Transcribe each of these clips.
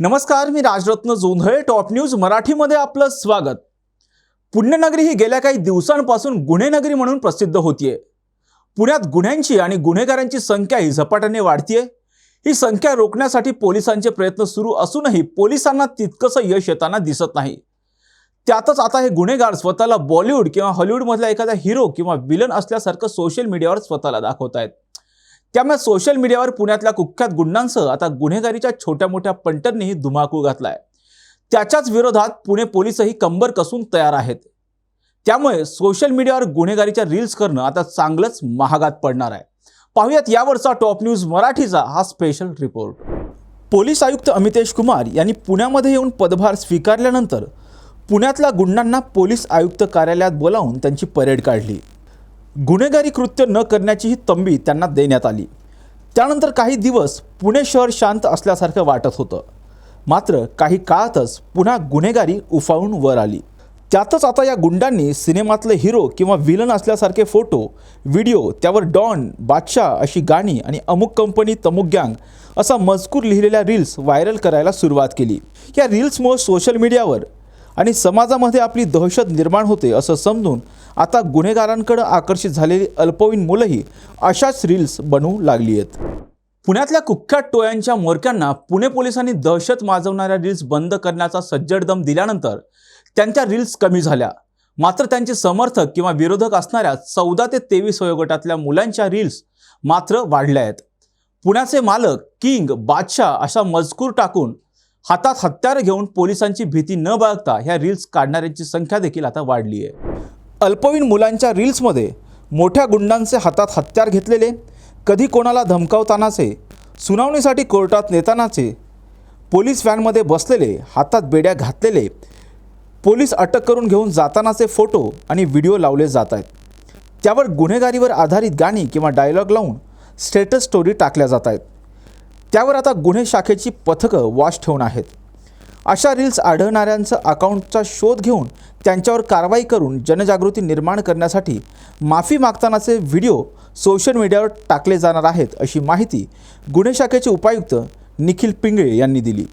नमस्कार मी Rajratna Jondhale top news मराठीमध्ये आपलं स्वागत. पुण्यनगरी ही गेल्या काही दिवसांपासून गुन्हेनगरी म्हणून प्रसिद्ध होतीये. पुण्यात गुन्ह्यांची आणि गुन्हेगारांची संख्या ही झपाट्याने वाढतीये. ही संख्या रोखण्यासाठी पोलिसांचे प्रयत्न सुरू असूनही पोलिसांना तितकंसं यश येताना दिसत नाही. त्यातच आता हे गुन्हेगार स्वतःला बॉलिवूड किंवा हॉलिवूडमधल्या एखादा हिरो किंवा विलन असल्यासारखं सोशल मीडियावर स्वतःला दाखवत आहेत त्यामुळे सोशल मीडियावर पुण्यातल्या कुख्यात गुंडांसह आता गुन्हेगारीच्या छोट्या मोठ्या पंटरनीही धुमाकूळ घातलाय. त्याच्याच विरोधात पुणे पोलीसही कंबर कसून तयार आहेत. त्यामुळे सोशल मीडियावर गुन्हेगारीच्या रील्स करणं आता चांगलंच महागात पडणार आहे. पाहूयात यावरचा टॉप न्यूज मराठीचा हा स्पेशल रिपोर्ट पोलीस आयुक्त अमितेश कुमार यांनी पुण्यामध्ये येऊन पदभार स्वीकारल्यानंतर पुण्यातल्या गुंडांना पोलीस आयुक्त कार्यालयात बोलावून त्यांची परेड काढली. गुन्हेगारी कृत्य न करण्याचीही तंबी त्यांना देण्यात आली. त्यानंतर काही दिवस पुणे शहर शांत असल्यासारखं वाटत होतं. मात्र काही काळातच पुन्हा गुन्हेगारी उफाळून वर आली. त्यातच आता या गुंडांनी सिनेमातले हिरो किंवा विलन असल्यासारखे फोटो व्हिडिओ त्यावर डॉन बादशाह अशी गाणी आणि अमुक कंपनी तमुक गँग असा मजकूर लिहिलेल्या रील्स व्हायरल करायला सुरुवात केली. या रील्समुळे सोशल मीडियावर आणि समाजामध्ये आपली दहशत निर्माण होते असं समजून आता गुन्हेगारांकडे आकर्षित झालेली अल्पवयीन मुलंही अशाच रील्स बनवू लागली आहेत. पुण्यातल्या कुख्यात टोळ्यांच्या मोरक्यांना पुणे पोलिसांनी दहशत माजवणाऱ्या रील्स बंद करण्याचा सज्जडदम दिल्यानंतर त्यांच्या रील्स कमी झाल्या. मात्र त्यांचे समर्थक किंवा विरोधक असणाऱ्या चौदा ते तेवीस वयोगटातल्या मुलांच्या रील्स मात्र वाढल्या आहेत. पुण्याचे मालक किंग बादशाह अशा मजकूर टाकून हातात हत्यार घेऊन पोलिसांची भीती न बाळगता ह्या रील्स काढणाऱ्यांची संख्या देखील आता वाढली आहे. अल्पवयीन मुलांच्या रील्समध्ये मोठ्या गुंडांचे हातात हत्यार घेतलेले कधी कोणाला धमकावतानाचे सुनावणीसाठी कोर्टात नेतानाचे पोलीस व्हॅनमध्ये बसलेले हातात बेड्या घातलेले पोलीस अटक करून घेऊन जातानाचे फोटो आणि व्हिडिओ लावले जात आहेत. त्यावर गुन्हेगारीवर आधारित गाणी किंवा डायलॉग लावून स्टेटस स्टोरी टाकल्या जात आहेत. त्यावर आता गुन्हे शाखेची पथकं वॉच ठेवून आहेत. अशा रील्स आढळणाऱ्यांचं अकाउंटचा शोध घेऊन त्यांच्यावर कारवाई करून जनजागृती निर्माण करण्यासाठी माफी मागतानाचे व्हिडिओ सोशल मीडियावर टाकले जाणार आहेत अशी माहिती गुन्हे शाखेचे उपायुक्त निखिल पिंगळे यांनी दिली.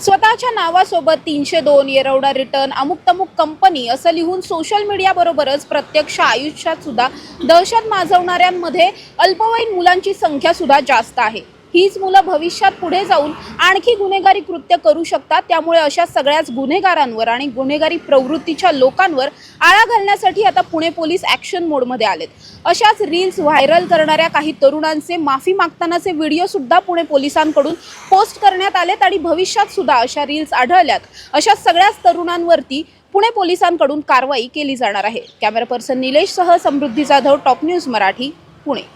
स्वतःच्या नावासोबत तीनशे दोन येरवडा रिटर्न अमुक तमुक कंपनी असं लिहून सोशल मीडियाबरोबरच प्रत्यक्ष आयुष्यात सुद्धा दहशत माजवणाऱ्यांमध्ये अल्पवयीन मुलांची संख्या सुद्धा जास्त आहे. हीच मुलं भविष्यात पुढे जाऊन आणखी गुन्हेगारी कृत्य करू शकतात. त्यामुळे अशा सगळ्याच गुन्हेगारांवर आणि गुन्हेगारी प्रवृत्तीच्या लोकांवर आळा घालण्यासाठी आता पुणे पोलीस ॲक्शन मोडमध्ये आलेत. अशाच रील्स व्हायरल करणाऱ्या काही तरुणांचे माफी मागतानाचे व्हिडिओसुद्धा पुणे पोलिसांकडून पोस्ट करण्यात आलेत आणि भविष्यात सुद्धा अशा रील्स आढळल्यात. अशा सगळ्याच तरुणांवरती पुणे पोलिसांकडून कारवाई केली जाणार आहे. कॅमेरा पर्सन निलेशसह समृद्धी जाधव टॉप न्यूज मराठी पुणे.